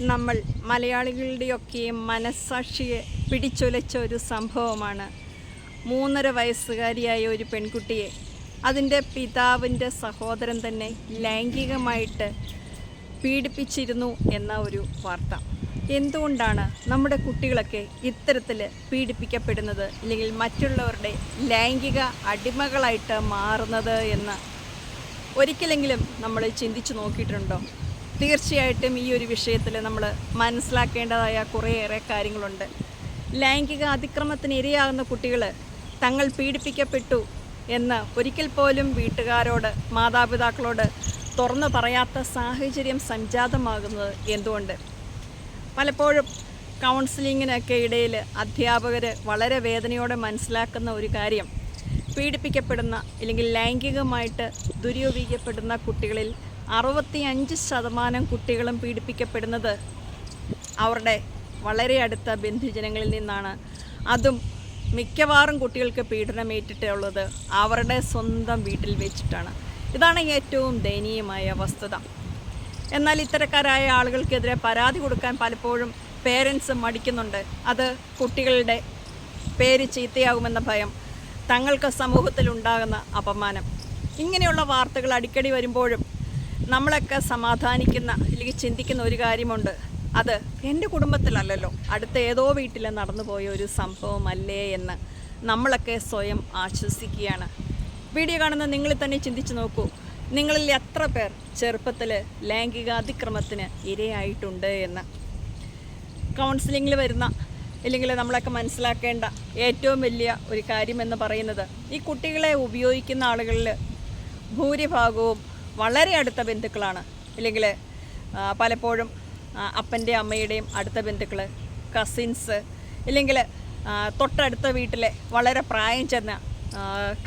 നമ്മൾ മലയാളികളുടെയൊക്കെ മനസ്സാക്ഷിയെ പിടിച്ചുലച്ച ഒരു സംഭവമാണ്. മൂന്നര വയസ്സുകാരിയായ ഒരു പെൺകുട്ടിയെ അതിന്റെ പിതാവിന്റെ സഹോദരൻ തന്നെ ലൈംഗികമായിട്ട് പീഡിപ്പിച്ചിരുന്നു എന്ന ഒരു വാർത്ത. എന്തുകൊണ്ടാണ് നമ്മുടെ കുട്ടികളൊക്കെ ഇത്തരത്തിൽ പീഡിപ്പിക്കപ്പെടുന്നത്? അല്ലെങ്കിൽ മറ്റുള്ളവരുടെ ലൈംഗിക അടിമകളായിട്ട് മാറുന്നത് എന്ന് ഒരിക്കലെങ്കിലും നമ്മൾ ചിന്തിച്ചു നോക്കിയിട്ടുണ്ടോ? തീർച്ചയായിട്ടും ഈ ഒരു വിഷയത്തിൽ നമ്മൾ മനസ്സിലാക്കേണ്ടതായ കുറേയേറെ കാര്യങ്ങളുണ്ട്. ലൈംഗിക അതിക്രമത്തിന് ഇരയാകുന്ന കുട്ടികൾ തങ്ങൾ പീഡിപ്പിക്കപ്പെട്ടു എന്ന് ഒരിക്കൽ പോലും വീട്ടുകാരോട് മാതാപിതാക്കളോട് തുറന്നു പറയാത്ത സാഹചര്യം സംജാതമാകുന്നത് എന്തുകൊണ്ട്? പലപ്പോഴും കൗൺസിലിങ്ങിനൊക്കെ ഇടയിൽ അധ്യാപകർ വളരെ വേദനയോടെ മനസ്സിലാക്കുന്ന ഒരു കാര്യം. പീഡിപ്പിക്കപ്പെടുന്ന അല്ലെങ്കിൽ ലൈംഗികമായിട്ട് ദുരുപയോഗിക്കപ്പെടുന്ന കുട്ടികളിൽ അറുപത്തി അഞ്ച് ശതമാനം കുട്ടികളും പീഡിപ്പിക്കപ്പെടുന്നത് അവരുടെ വളരെ അടുത്ത ബന്ധുജനങ്ങളിൽ നിന്നാണ്. അതും മിക്കവാറും കുട്ടികൾക്ക് പീഡനമേറ്റിട്ടുള്ളത് അവരുടെ സ്വന്തം വീട്ടിൽ വെച്ചിട്ടാണ്. ഇതാണ് ഏറ്റവും ദയനീയമായ വസ്തുത. എന്നാൽ ഇത്തരക്കാരായ ആളുകൾക്കെതിരെ പരാതി കൊടുക്കാൻ പലപ്പോഴും പേരൻസ് മടിക്കുന്നുണ്ട്. അത് കുട്ടികളുടെ പേര് ചീത്തയാകുമെന്ന ഭയം തങ്ങൾക്ക് സമൂഹത്തിൽ ഉണ്ടാകുന്ന അപമാനം. ഇങ്ങനെയുള്ള വാർത്തകൾ അടിക്കടി വരുമ്പോഴും നമ്മളൊക്കെ സമാധാനിക്കുന്ന അല്ലെങ്കിൽ ചിന്തിക്കുന്ന ഒരു കാര്യമുണ്ട്. അത് എന്റെ കുടുംബത്തിലല്ലല്ലോ. അടുത്ത ഏതോ വീട്ടിൽ നടന്നുപോയ ഒരു സംഭവമല്ലേ എന്ന് നമ്മളൊക്കെ സ്വയം ആശ്വസിക്കുകയാണ്. വീഡിയോ കാണുന്ന നിങ്ങൾ തന്നെ ചിന്തിച്ചു നോക്കൂ. നിങ്ങളിൽ എത്ര പേർ ചെറുപ്പത്തിൽ ലൈംഗിക അതിക്രമത്തിന് ഇരയായിട്ടുണ്ട് എന്ന്. കൗൺസിലിങ്ങിൽ വരുന്ന അല്ലെങ്കിൽ നമ്മളൊക്കെ മനസ്സിലാക്കേണ്ട ഏറ്റവും വലിയ ഒരു കാര്യമെന്ന് പറയുന്നത് ഈ കുട്ടികളെ ഉപയോഗിക്കുന്ന ആളുകളിൽ ഭൂരിഭാഗവും വളരെ അടുത്ത ബന്ധുക്കളാണ്. ഇല്ലെങ്കിൽ പലപ്പോഴും അപ്പന്റെ അമ്മയുടെയും അടുത്ത ബന്ധുക്കൾ കസിൻസ് ഇല്ലെങ്കിൽ തൊട്ടടുത്ത വീട്ടിലെ വളരെ പ്രായം ചെന്ന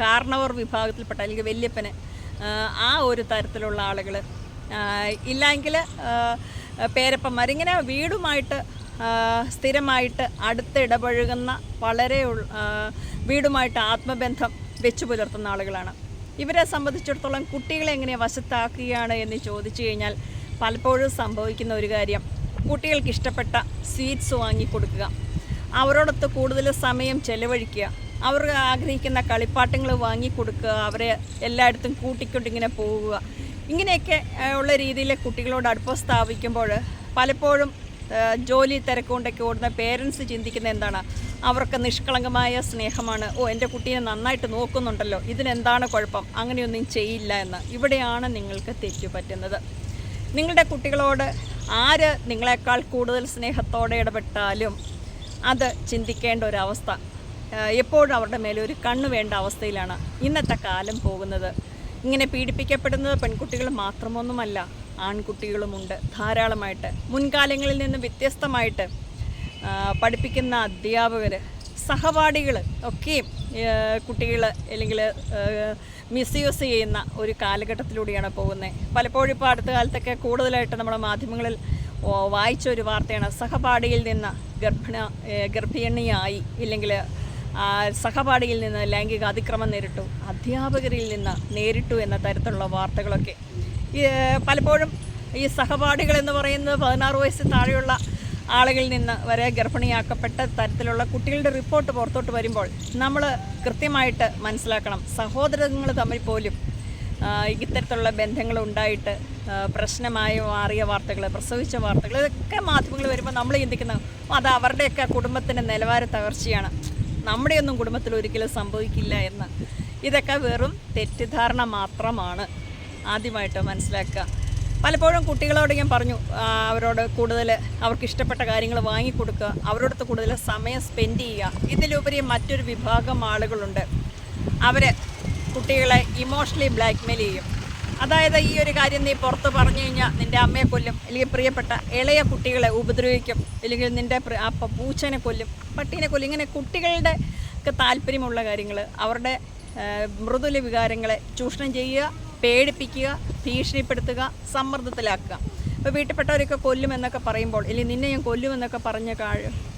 കാർണവർ വിഭാഗത്തിൽപ്പെട്ട അല്ലെങ്കിൽ വല്യപ്പന് ആ ഒരു തരത്തിലുള്ള ആളുകൾ ഇല്ലെങ്കിൽ പേരപ്പന്മാർ ഇങ്ങനെ വീടുമായിട്ട് സ്ഥിരമായിട്ട് അടുത്ത് ഇടപഴകുന്ന വളരെ വീടുമായിട്ട് ആത്മബന്ധം വെച്ചു പുലർത്തുന്ന ആളുകളാണ്. ഇവരെ സംബന്ധിച്ചിടത്തോളം കുട്ടികളെ എങ്ങനെ വശത്താക്കുകയാണ് എന്ന് ചോദിച്ചു കഴിഞ്ഞാൽ പലപ്പോഴും സംഭവിക്കുന്ന ഒരു കാര്യം കുട്ടികൾക്ക് ഇഷ്ടപ്പെട്ട സ്വീറ്റ്സ് വാങ്ങിക്കൊടുക്കുക അവരോടൊത്ത് കൂടുതൽ സമയം ചെലവഴിക്കുക അവർ ആഗ്രഹിക്കുന്ന കളിപ്പാട്ടങ്ങൾ വാങ്ങിക്കൊടുക്കുക അവരെ എല്ലായിടത്തും കൂട്ടിക്കൊണ്ടിങ്ങനെ പോവുക. ഇങ്ങനെയൊക്കെ ഉള്ള രീതിയിൽ കുട്ടികളോട് അടുപ്പം സ്ഥാപിക്കുമ്പോൾ പലപ്പോഴും ജോലി തിരക്കുകൊണ്ടൊക്കെ ഓടുന്ന പേരൻസ് ചിന്തിക്കുന്ന എന്താണ്? അവർക്ക് നിഷ്കളങ്കമായ സ്നേഹമാണ്. ഓ എന്റെ കുട്ടിയെ നന്നായിട്ട് നോക്കുന്നുണ്ടല്ലോ. ഇതിനെന്താണ് കുഴപ്പം? അങ്ങനെയൊന്നും ചെയ്യില്ല എന്ന്. ഇവിടെയാണ് നിങ്ങൾക്ക് തെറ്റു പറ്റുന്നത്. നിങ്ങളുടെ കുട്ടികളോട് ആര് നിങ്ങളെക്കാൾ കൂടുതൽ സ്നേഹത്തോടെ ഇടപെട്ടാലും അത് ചിന്തിക്കേണ്ട ഒരവസ്ഥ. എപ്പോഴും അവരുടെ മേലെ ഒരു കണ്ണ് വേണ്ട അവസ്ഥയിലാണ് ഇന്നത്തെ കാലം പോകുന്നത്. ഇങ്ങനെ പീഡിപ്പിക്കപ്പെടുന്നത് പെൺകുട്ടികൾ മാത്രമൊന്നുമല്ല ആൺകുട്ടികളുമുണ്ട് ധാരാളമായിട്ട്. മുൻകാലങ്ങളിൽ നിന്ന് വ്യത്യസ്തമായിട്ട് പഠിപ്പിക്കുന്ന അധ്യാപകർ സഹപാഠികൾ ഒക്കെയും കുട്ടികൾ അല്ലെങ്കിൽ മിസ്യൂസ് ചെയ്യുന്ന ഒരു കാലഘട്ടത്തിലൂടെയാണ് പോകുന്നത്. പലപ്പോഴും ഇപ്പോൾ അടുത്ത കാലത്തൊക്കെ കൂടുതലായിട്ട് നമ്മുടെ മാധ്യമങ്ങളിൽ വായിച്ച ഒരു വാർത്തയാണ് സഹപാഠിയിൽ നിന്ന് ഗർഭിണ ഗർഭിണിയായി ഇല്ലെങ്കിൽ സഹപാഠിയിൽ നിന്ന് ലൈംഗിക അതിക്രമം നേരിട്ടു അധ്യാപകരിൽ നിന്ന് നേരിട്ടു എന്ന തരത്തിലുള്ള വാർത്തകളൊക്കെ. പലപ്പോഴും ഈ സഹപാഠികൾ എന്ന് പറയുന്നത് പതിനാറ് വയസ്സ് താഴെയുള്ള ആളുകളിൽ നിന്ന് വരെ ഗർഭിണിയാക്കപ്പെട്ട തരത്തിലുള്ള കുട്ടികളുടെ റിപ്പോർട്ട് പുറത്തോട്ട് വരുമ്പോൾ നമ്മൾ കൃത്യമായിട്ട് മനസ്സിലാക്കണം. സഹോദരങ്ങൾ തമ്മിൽ പോലും ഇത്തരത്തിലുള്ള ബന്ധങ്ങൾ ഉണ്ടായിട്ട് പ്രശ്നമായി മാറിയ വാർത്തകൾ പ്രസവിച്ച വാർത്തകൾ ഇതൊക്കെ മാധ്യമങ്ങൾ വരുമ്പോൾ നമ്മൾ ചിന്തിക്കുന്ന "ഓ, അത് അവരുടെയൊക്കെ കുടുംബത്തിന്റെ നിലവാര തകർച്ചയാണ്. നമ്മുടെയൊന്നും കുടുംബത്തിൽ ഒരിക്കലും സംഭവിക്കില്ല എന്ന്. ഇതൊക്കെ വെറും തെറ്റിദ്ധാരണ മാത്രമാണ് ആദ്യമായിട്ട് മനസ്സിലാക്കുക. പലപ്പോഴും കുട്ടികളോട് ഞാൻ പറഞ്ഞു അവരോട് കൂടുതൽ അവർക്ക് ഇഷ്ടപ്പെട്ട കാര്യങ്ങൾ വാങ്ങിക്കൊടുക്കുക അവരോടൊത്ത് കൂടുതൽ സമയം സ്പെൻഡ് ചെയ്യുക. ഇതിലുപരി മറ്റൊരു വിഭാഗം ആളുകളുണ്ട്. അവർ കുട്ടികളെ ഇമോഷണലി ബ്ലാക്ക്മെയിൽ ചെയ്യും. അതായത് ഈ ഒരു കാര്യം നീ പുറത്ത് പറഞ്ഞു കഴിഞ്ഞാൽ നിന്റെ അമ്മയെ കൊല്ലും അല്ലെങ്കിൽ പ്രിയപ്പെട്ട ഇളയ കുട്ടികളെ ഉപദ്രവിക്കും അല്ലെങ്കിൽ നിന്റെ പൂച്ചനെ കൊല്ലും പട്ടീനെ കൊല്ലും ഇങ്ങനെ കുട്ടികളുടെ താല്പര്യമുള്ള കാര്യങ്ങൾ അവരുടെ മൃദുല വികാരങ്ങളെ ചൂഷണം ചെയ്യുക പേടിപ്പിക്കുക ഭീഷണിപ്പെടുത്തുക സമ്മർദ്ദത്തിലാക്കുക. ഇപ്പോൾ വീട്ടിൽപ്പെട്ടവരൊക്കെ കൊല്ലുമെന്നൊക്കെ പറയുമ്പോൾ ഇല്ലെങ്കിൽ നിന്നെ ഞാൻ കൊല്ലുമെന്നൊക്കെ പറഞ്ഞ്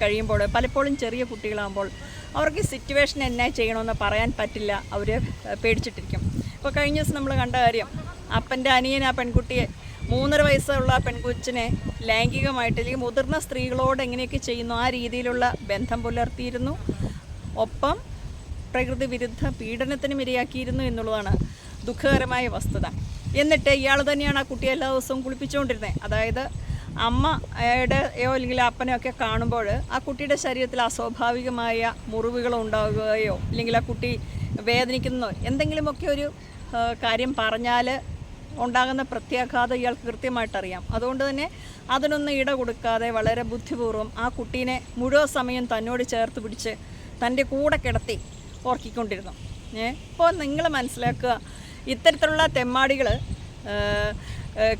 കഴിയുമ്പോൾ പലപ്പോഴും ചെറിയ കുട്ടികളാകുമ്പോൾ അവർക്ക് സിറ്റുവേഷൻ എന്നാ ചെയ്യണമെന്ന് പറയാൻ പറ്റില്ല അവർ പേടിച്ചിട്ടിരിക്കും. ഇപ്പോൾ കഴിഞ്ഞ ദിവസം നമ്മൾ കണ്ട കാര്യം അപ്പന്റെ അനിയൻ ആ പെൺകുട്ടിയെ മൂന്നര വയസ്സുള്ള പെൺകൊച്ചിനെ ലൈംഗികമായിട്ട് അല്ലെങ്കിൽ മുതിർന്ന സ്ത്രീകളോട് എങ്ങനെയൊക്കെ ചെയ്യുന്നു ആ രീതിയിലുള്ള ബന്ധം പുലർത്തിയിരുന്നു. ഒപ്പം പ്രകൃതി വിരുദ്ധ പീഡനത്തിനും ഇരയാക്കിയിരുന്നു എന്നുള്ളതാണ്. ദുഃഖകരമായ വസ്തുത. എന്നിട്ട് ഇയാൾ തന്നെയാണ് ആ കുട്ടിയെ എല്ലാ ദിവസവും കുളിപ്പിച്ചുകൊണ്ടിരുന്നത്. അതായത് അമ്മയുടെയോ അല്ലെങ്കിൽ അപ്പനെയോ ഒക്കെ കാണുമ്പോൾ ആ കുട്ടിയുടെ ശരീരത്തിൽ അസ്വാഭാവികമായ മുറിവുകൾ ഉണ്ടാകുകയോ അല്ലെങ്കിൽ ആ കുട്ടി വേദനിക്കുന്നോ എന്തെങ്കിലുമൊക്കെ ഒരു കാര്യം പറഞ്ഞാൽ ഉണ്ടാകുന്ന പ്രത്യാഘാതം ഇയാൾക്ക് കൃത്യമായിട്ടറിയാം അതുകൊണ്ട് തന്നെ അതിനൊന്നും ഇട കൊടുക്കാതെ വളരെ ബുദ്ധിപൂർവം ആ കുട്ടീനെ മുഴുവൻ സമയം തന്നോട് ചേർത്ത് പിടിച്ച് തന്റെ കൂടെ കിടത്തി ഓർക്കിക്കൊണ്ടിരുന്നു ഏ? ഇപ്പോൾ നിങ്ങൾ മനസ്സിലാക്കുക ഇത്തരത്തിലുള്ള തെമ്മാടികൾ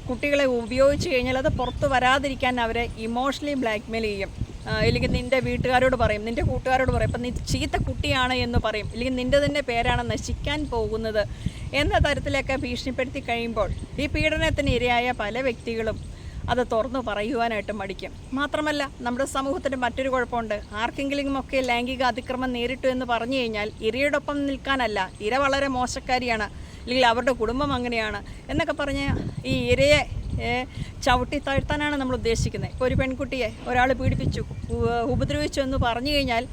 കുട്ടികളെ ഉപയോഗിച്ച് കഴിഞ്ഞാൽ അത് പുറത്ത് വരാതിരിക്കാൻ അവരെ ഇമോഷണലി ബ്ലാക്ക്മെയിൽ ചെയ്യും. ഇല്ലെങ്കിൽ നിന്റെ വീട്ടുകാരോട് പറയും നിന്റെ കൂട്ടുകാരോട് പറയും അപ്പം നീ ചീത്ത കുട്ടിയാണ് എന്ന് പറയും. ഇല്ലെങ്കിൽ നിന്റെ തന്നെ പേരാണ് നശിക്കാൻ പോകുന്നത് എന്ന തരത്തിലൊക്കെ ഭീഷണിപ്പെടുത്തി കഴിയുമ്പോൾ ഈ പീഡനത്തിന് ഇരയായ പല വ്യക്തികളും അത് തുറന്നു പറയുവാനായിട്ട് മടിക്കും. മാത്രമല്ല നമ്മുടെ സമൂഹത്തിന്റെ മറ്റൊരു കുഴപ്പമുണ്ട്. ആർക്കെങ്കിലും ഒക്കെ ലൈംഗിക അതിക്രമം നേരിട്ടു എന്ന് പറഞ്ഞു കഴിഞ്ഞാൽ ഇരയോടൊപ്പം നിൽക്കാനല്ല ഇര വളരെ മോശക്കാരിയാണ്. അല്ലെങ്കിൽ അവരുടെ കുടുംബം അങ്ങനെയാണ് എന്നൊക്കെ പറഞ്ഞ് ഈ ഇരയെ ചവിട്ടി താഴ്ത്താനാണ് നമ്മൾ ഉദ്ദേശിക്കുന്നത്. ഇപ്പോൾ ഒരു പെൺകുട്ടിയെ ഒരാൾ പീഡിപ്പിച്ചു ഉപദ്രവിച്ചു എന്ന് പറഞ്ഞു കഴിഞ്ഞാൽ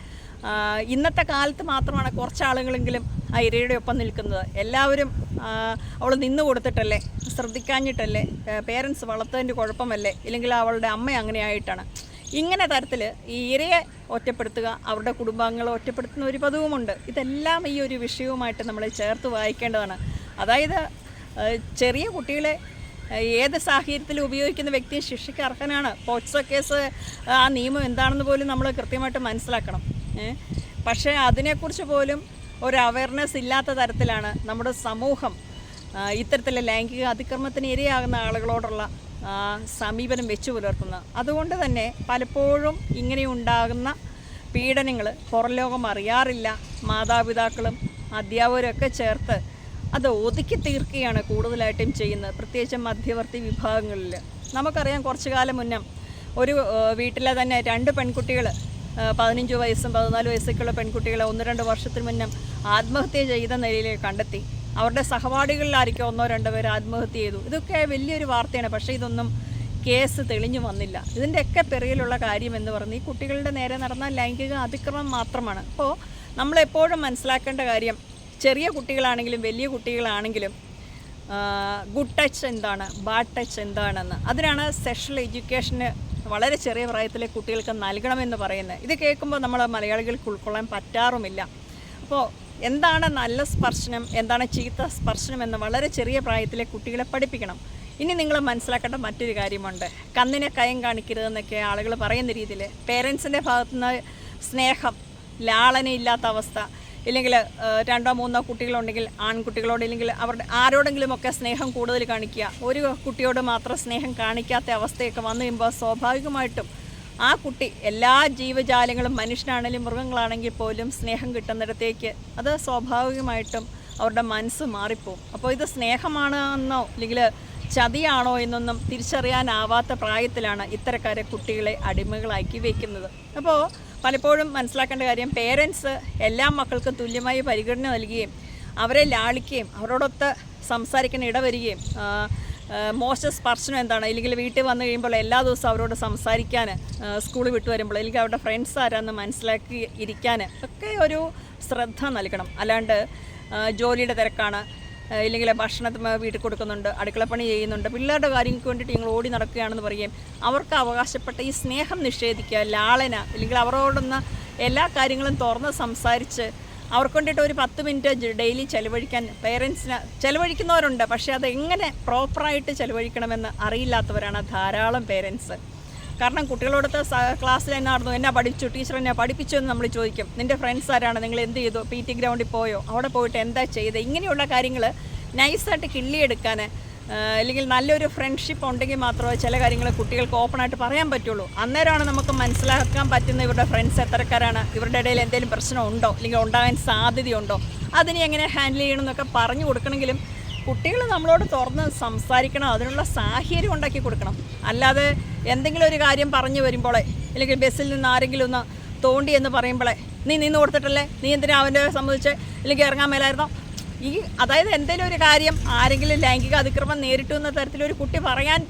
ഇന്നത്തെ കാലത്ത് മാത്രമാണ് കുറച്ച് ആളുകളെങ്കിലും ആ ഇരയുടെ ഒപ്പം നിൽക്കുന്നത്. എല്ലാവരും അവൾ നിന്ന് കൊടുത്തിട്ടല്ലേ ശ്രദ്ധിക്കാഞ്ഞിട്ടല്ലേ പേരൻസ് വളർത്തതിന്റെ കുഴപ്പമല്ലേ ഇല്ലെങ്കിൽ അവളുടെ അമ്മ അങ്ങനെ ആയിട്ടാണ് ഇങ്ങനെ തരത്തിൽ ഈ ഇരയെ ഒറ്റപ്പെടുത്തുക അവരുടെ കുടുംബാംഗങ്ങളെ ഒറ്റപ്പെടുത്തുന്ന ഒരു പതിവുമുണ്ട്. ഇതെല്ലാം ഈ ഒരു വിഷയവുമായിട്ട് നമ്മൾ ചേർത്ത് വായിക്കേണ്ടതാണ്. അതായത് ചെറിയ കുട്ടികളെ ഏത് സാഹചര്യത്തിൽ ഉപയോഗിക്കുന്ന വ്യക്തിയെ ശിക്ഷയ്ക്ക് അർഹനാണ്? പോക്സോ കേസ് ആ നിയമം എന്താണെന്ന് പോലും നമ്മൾ കൃത്യമായിട്ട് മനസ്സിലാക്കണം. പക്ഷേ അതിനെക്കുറിച്ച് പോലും ഒരു അവയർനെസ് ഇല്ലാത്ത തരത്തിലാണ് നമ്മുടെ സമൂഹം ഇത്തരത്തിലെ ലൈംഗിക അതിക്രമത്തിന് ഇരയാകുന്ന ആളുകളോടുള്ള സമീപനം വെച്ചു പുലർത്തുന്നത്. അതുകൊണ്ട് തന്നെ പലപ്പോഴും ഇങ്ങനെ ഉണ്ടാകുന്ന പീഡനങ്ങൾ പുറം ലോകം അറിയാറില്ല. മാതാപിതാക്കളും അധ്യാപകരൊക്കെ ചേർത്ത് അത് ഒതുക്കി തീർക്കുകയാണ് കൂടുതലായിട്ടും ചെയ്യുന്നത് പ്രത്യേകിച്ച് മധ്യവർത്തി വിഭാഗങ്ങളിൽ. നമുക്കറിയാം കുറച്ചു കാലം മുന്നേ ഒരു വീട്ടിലെ തന്നെ രണ്ട് പെൺകുട്ടികൾ പതിനഞ്ച് വയസ്സും പതിനാല് വയസ്സൊക്കെയുള്ള പെൺകുട്ടികളെ ഒന്ന് രണ്ട് വർഷത്തിന് മുന്നേ ആത്മഹത്യ ചെയ്ത നിലയിൽ കണ്ടെത്തി. അവരുടെ സഹപാഠികളിലായിരിക്കും ഒന്നോ രണ്ടോ പേർ ആത്മഹത്യ ചെയ്തു. ഇതൊക്കെ വലിയൊരു വാർത്തയാണ്. പക്ഷേ ഇതൊന്നും കേസ് തെളിഞ്ഞു വന്നില്ല. ഇതിന്റെയൊക്കെ പിറകിലുള്ള കാര്യം എന്ന് പറഞ്ഞ് ഈ കുട്ടികളുടെ നേരെ നടന്ന ലൈംഗിക അതിക്രമം മാത്രമാണ്. അപ്പോൾ നമ്മളെപ്പോഴും മനസ്സിലാക്കേണ്ട കാര്യം ചെറിയ കുട്ടികളാണെങ്കിലും വലിയ കുട്ടികളാണെങ്കിലും ഗുഡ് ടച്ച് എന്താണ് ബാഡ് ടച്ച് എന്താണെന്ന് അതിനാണ് സെക്ഷൽ എഡ്യൂക്കേഷന് വളരെ ചെറിയ പ്രായത്തിലെ കുട്ടികൾക്ക് നൽകണമെന്ന് പറയുന്നത്. ഇത് കേൾക്കുമ്പോൾ നമ്മൾ മലയാളികൾക്ക് ഉൾക്കൊള്ളാൻ പറ്റാറുമില്ല. അപ്പോൾ എന്താണ് നല്ല സ്പർശനം എന്താണ് ചീത്ത സ്പർശനം എന്ന് വളരെ ചെറിയ പ്രായത്തിലെ കുട്ടികളെ പഠിപ്പിക്കണം. ഇനി നിങ്ങൾ മനസ്സിലാക്കേണ്ട മറ്റൊരു കാര്യമുണ്ട്. കന്നിനെ കയം കാണിക്കരുതെന്നൊക്കെ ആളുകൾ പറയുന്ന രീതിയിൽ പേരൻസിന്റെ ഭാഗത്തുനിന്ന് സ്നേഹം ലാളനയില്ലാത്ത അവസ്ഥ ഇല്ലെങ്കിൽ രണ്ടോ മൂന്നോ കുട്ടികളുണ്ടെങ്കിൽ ആൺകുട്ടികളോട് ഇല്ലെങ്കിൽ അവരുടെ ആരോടെങ്കിലുമൊക്കെ സ്നേഹം കൂടുതൽ കാണിക്കുക. ഒരു കുട്ടിയോട് മാത്രം സ്നേഹം കാണിക്കാത്ത അവസ്ഥയൊക്കെ വന്നു കഴിയുമ്പോൾ സ്വാഭാവികമായിട്ടും ആ കുട്ടി എല്ലാ ജീവജാലങ്ങളും മനുഷ്യനാണെങ്കിലും മൃഗങ്ങളാണെങ്കിൽ പോലും സ്നേഹം കിട്ടുന്നിടത്തേക്ക് അത് സ്വാഭാവികമായിട്ടും അവരുടെ മനസ്സ് മാറിപ്പോവും. അപ്പോൾ ഇത് സ്നേഹമാണ് എന്നോ അല്ലെങ്കിൽ ചതിയാണോ എന്നൊന്നും തിരിച്ചറിയാനാവാത്ത പ്രായത്തിലാണ് ഇത്തരക്കാരെ കുട്ടികളെ അടിമകളാക്കി വയ്ക്കുന്നത് അപ്പോൾ പലപ്പോഴും മനസ്സിലാക്കേണ്ട കാര്യം പേരൻസ് എല്ലാ മക്കൾക്കും തുല്യമായി പരിഗണന നൽകുകയും അവരെ ലാളിക്കുകയും അവരോടൊത്ത് സംസാരിക്കാൻ ഇടവരികയും മോശ സ്പർശനം എന്താണ്? അല്ലെങ്കിൽ വീട്ടിൽ വന്നു കഴിയുമ്പോൾ എല്ലാ ദിവസവും അവരോട് സംസാരിക്കാൻ സ്കൂളിൽ വിട്ടു വരുമ്പോൾ അല്ലെങ്കിൽ അവരുടെ ഫ്രണ്ട്സ് ആരാന്ന് മനസ്സിലാക്കി ഇരിക്കാൻ ഒക്കെ ഒരു ശ്രദ്ധ നൽകണം. അല്ലാണ്ട് ജോലിയുടെ തിരക്കാണ് ഇല്ലെങ്കിൽ ഭക്ഷണത്തിന് വീട്ടിൽ കൊടുക്കുന്നുണ്ട് അടുക്കളപ്പണി ചെയ്യുന്നുണ്ട് പിള്ളേരുടെ കാര്യങ്ങൾക്ക് വേണ്ടിയിട്ട് ഞങ്ങൾ ഓടി നടക്കുകയാണെന്ന് പറയുകയും അവർക്ക് അവകാശപ്പെട്ട ഈ സ്നേഹം നിഷേധിക്കുക ലാളന ഇല്ലെങ്കിൽ അവരോടൊന്ന് എല്ലാ കാര്യങ്ങളും തുറന്ന് സംസാരിച്ച് അവർക്ക് വേണ്ടിയിട്ട് ഒരു പത്ത് മിനിറ്റ് ഡെയിലി ചിലവഴിക്കാൻ പേരൻസിന് ചിലവഴിക്കുന്നവരുണ്ട് പക്ഷേ അത് എങ്ങനെ പ്രോപ്പറായിട്ട് ചിലവഴിക്കണമെന്ന് അറിയില്ലാത്തവരാണ് ധാരാളം പേരൻസ്. കാരണം കുട്ടികളോടത്ത് ക്ലാസ്സിൽ എന്നാ നടന്നു എന്നാ പഠിച്ചു ടീച്ചർ എന്നെ പഠിപ്പിച്ചു എന്ന് നമ്മൾ ചോദിക്കും. നിന്റെ ഫ്രണ്ട്സ് ആരാണ്? നിങ്ങൾ എന്ത് ചെയ്തു? പി ടി ഗ്രൗണ്ടിൽ പോയോ? അവിടെ പോയിട്ട് എന്താ ചെയ്തത് ഇങ്ങനെയുള്ള കാര്യങ്ങൾ നൈസായിട്ട് കിള്ളിയെടുക്കാൻ അല്ലെങ്കിൽ നല്ലൊരു ഫ്രണ്ട്ഷിപ്പ് ഉണ്ടെങ്കിൽ മാത്രമേ ചില കാര്യങ്ങൾ കുട്ടികൾക്ക് ഓപ്പണായിട്ട് പറയാൻ പറ്റുള്ളൂ. അന്നേരമാണ് നമുക്ക് മനസ്സിലാക്കാൻ പറ്റുന്ന ഇവരുടെ ഫ്രണ്ട്സ് എത്രക്കാരാണ്. ഇവരുടെ ഇടയിൽ എന്തെങ്കിലും പ്രശ്നം ഉണ്ടോ? അല്ലെങ്കിൽ ഉണ്ടാകാൻ സാധ്യതയുണ്ടോ? അതിനെ എങ്ങനെ ഹാൻഡിൽ ചെയ്യണം എന്നൊക്കെ പറഞ്ഞു കൊടുക്കണമെങ്കിലും കുട്ടികൾ നമ്മളോട് തുറന്ന് സംസാരിക്കണം. അതിനുള്ള സാഹചര്യം ഉണ്ടാക്കി കൊടുക്കണം. അല്ലാതെ എന്തെങ്കിലും ഒരു കാര്യം പറഞ്ഞു വരുമ്പോളെ അല്ലെങ്കിൽ ബസ്സിൽ നിന്ന് ആരെങ്കിലും ഒന്ന് തോണ്ടി എന്ന് പറയുമ്പോളെ നീ നിന്ന് കൊടുത്തിട്ടല്ലേ? നീ എന്തിനാ അവന്റെ സംബന്ധിച്ച് അല്ലെങ്കിൽ ഇറങ്ങാൻ മേലായിരുന്നോ? ഈ അതായത് എന്തെങ്കിലും ഒരു കാര്യം ആരെങ്കിലും ലൈംഗിക അതിക്രമം നേരിട്ടു എന്ന തരത്തിലൊരു കുട്ടി പറയാൻ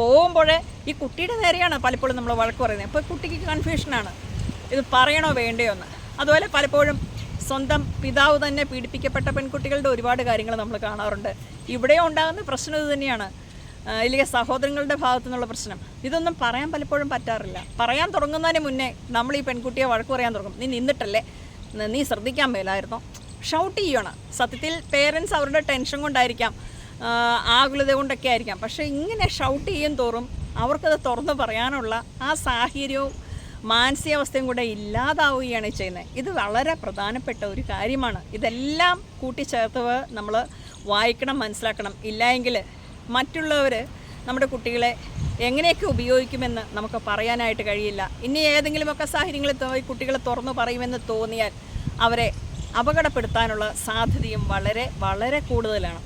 പോകുമ്പോഴേ ഈ കുട്ടിയുടെ നേരെയാണ് പലപ്പോഴും നമ്മൾ വഴക്ക് പറയുന്നത്. അപ്പോൾ കുട്ടിക്ക് കൺഫ്യൂഷനാണ് ഇത് പറയണോ വേണ്ടയോ എന്ന്. അതുപോലെ പലപ്പോഴും സ്വന്തം പിതാവ് തന്നെ പീഡിപ്പിക്കപ്പെട്ട പെൺകുട്ടികളുടെ ഒരുപാട് കാര്യങ്ങൾ നമ്മൾ കാണാറുണ്ട്. ഇവിടെ ഉണ്ടാകുന്ന പ്രശ്നം ഇത് തന്നെയാണ്. ഇല്ലെങ്കിൽ സഹോദരങ്ങളുടെ ഭാഗത്തു നിന്നുള്ള പ്രശ്നം. ഇതൊന്നും പറയാൻ പലപ്പോഴും പറ്റാറില്ല. പറയാൻ തുടങ്ങുന്നതിന് മുന്നേ നമ്മൾ ഈ പെൺകുട്ടിയെ വഴക്ക് പറയാൻ തുടങ്ങും. നീ നിന്നിട്ടല്ലേ? നീ ശ്രദ്ധിക്കാൻ മേലായിരുന്നു. ഷൗട്ട് ചെയ്യണം. സത്യത്തിൽ പേരൻസ് അവരുടെ ടെൻഷൻ കൊണ്ടായിരിക്കാം ആകുലത കൊണ്ടൊക്കെ ആയിരിക്കാം. പക്ഷേ ഇങ്ങനെ ഷൗട്ട് ചെയ്യും തോറും അവർക്കത് തുറന്നു പറയാനുള്ള ആ സാഹചര്യവും മാനസികാവസ്ഥയും കൂടെ ഇല്ലാതാവുകയാണ് ചെയ്യുന്നത്. ഇത് വളരെ പ്രധാനപ്പെട്ട ഒരു കാര്യമാണ്. ഇതെല്ലാം കൂട്ടിച്ചേർത്ത് നമ്മൾ വായിക്കണം മനസ്സിലാക്കണം. ഇല്ലായെങ്കിൽ മറ്റുള്ളവർ നമ്മുടെ കുട്ടികളെ എങ്ങനെയൊക്കെ ഉപയോഗിക്കുമെന്ന് നമുക്ക് പറയാനായിട്ട് കഴിയില്ല. ഇനി ഏതെങ്കിലുമൊക്കെ സാഹചര്യങ്ങളിൽ കുട്ടികളെ തുറന്നു പറയുമെന്ന് തോന്നിയാൽ അവരെ അപകടപ്പെടുത്താനുള്ള സാധ്യതയും വളരെ വളരെ കൂടുതലാണ്.